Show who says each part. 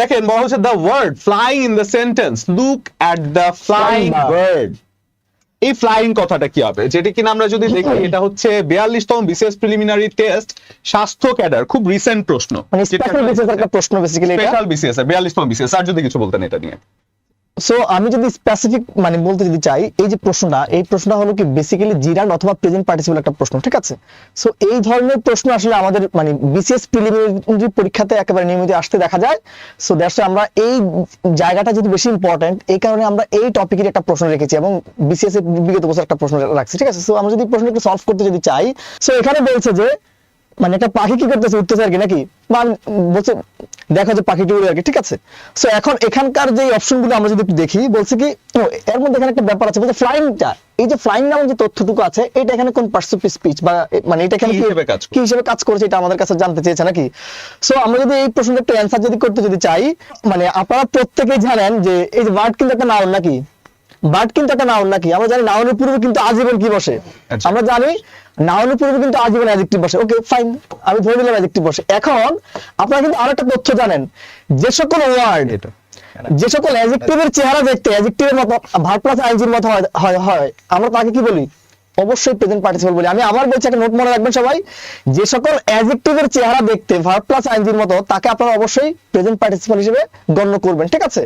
Speaker 1: দেখেন বলা হচ্ছে the word flying in the sentence look at the flying bird এই ফ্লাইং কথাটা কি হবে? যেটি কিনা আমরা যদি দেখি এটা হচ্ছে বিয়াল্লিশতম বিশেষ প্রিলিমিনারি টেস্ট স্বাস্থ্য ক্যাডার খুব রিসেন্ট প্রশ্ন।
Speaker 2: মানে প্রশ্ন বেসিক্যালি
Speaker 1: স্পেশাল বিসিএস বিয়াল্লিশতম বিসিএস আর যদি কিছু বলতেন এটা নিয়ে।
Speaker 2: সো আমি যদি স্পেসিফিক মানে বলতে যদি চাই, এই যে প্রশ্নটা, এই প্রশ্নটা হলো কি বেসিক্যালি জিরান অথবা প্রেজেন্ট পার্টিসিপেল একটা প্রশ্ন, ঠিক আছে? সো এই ধরনের প্রশ্ন আসলে আমাদের মানে বিসিএস প্রিলিমিনারি পরীক্ষাতে একেবারে নিয়মিত আসতে দেখা যায়। সো দ্যাটস আমরা এই জায়গাটা যদি বেশি ইম্পর্টেন্ট এই কারণে আমরা এই টপিকের একটা প্রশ্ন রেখেছি এবং বিসিএস এর বিগত বছর একটা প্রশ্ন রাখছি, ঠিক আছে? সো আমরা যদি প্রশ্ন সলভ করতে যদি চাই সো এখানে বলছে যে মানে একটা পাখি কি করতেছে উঠতেছে আর কি নাকি? বা বলছে দেখো যে পাখিটি উড়ে আর কি ঠিক আছে? সো এখন এখানকার যে অপশনগুলো আমরা যদি একটু দেখি বলছে কি এর মধ্যে এখানে একটা ব্যাপার আছে বলছে ফ্লাইংটা এই যে ফ্লাইং নামের যে তথ্যটুকু আছে এটা এখানে কোন পার্সিপি স্পিচ বা মানে এটা এখানে
Speaker 1: কি হিসেবে কাজ?
Speaker 2: কি হিসেবে কাজ করেছে এটা আমাদের কাছে জানতে চেয়েছে নাকি? সো আমরা যদি এই প্রশ্নের একটা অ্যান্সার যদি করতে যদি চাই মানে আপনারা প্রত্যেকেই জানেন যে এই যে বার্ড কিন্তু একটা নাউন নাকি? বার্ড কিন্তু একটা নাউন নাকি? আমরা জানি নাউনের পূর্বে কিন্তু আজীবন কি বসে?
Speaker 1: আচ্ছা।
Speaker 2: আমরা জানি নাউনের পূর্বে কিন্তু আজীবন অ্যাডজেক্টিভ বসে। ওকে ফাইন আমি ধরে নিলাম অ্যাডজেক্টিভ বসে। এখন আপনারা কিন্তু আরেকটা তথ্য জানেন। যে সকল ওয়ার্ড যে সকল অ্যাডজেক্টিভের চেহারা দেখতে অ্যাডজেক্টিভের মতো ভার্ব প্লাস আইনজির মতো হয় হয় আমরা তাকে কি বলি? অবশ্যই প্রেজেন্ট পার্টিসিপল বলি। আমি আবার বলছি একটা নোট মনে রাখবেন সবাই। যে সকল অ্যাডজেক্টিভের চেহারা দেখতে ভার্ব প্লাস আইনজির মতো তাকে আপনারা অবশ্যই প্রেজেন্ট পার্টিসিপল হিসেবে গণ্য করবেন। ঠিক আছে?